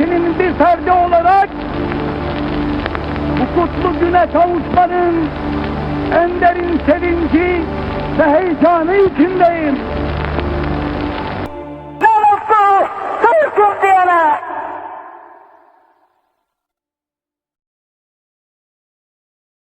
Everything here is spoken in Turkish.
milletinin bir ferdi olarak bu kutlu güne kavuşmanın en derin sevinci ve heyecanı içindeyim.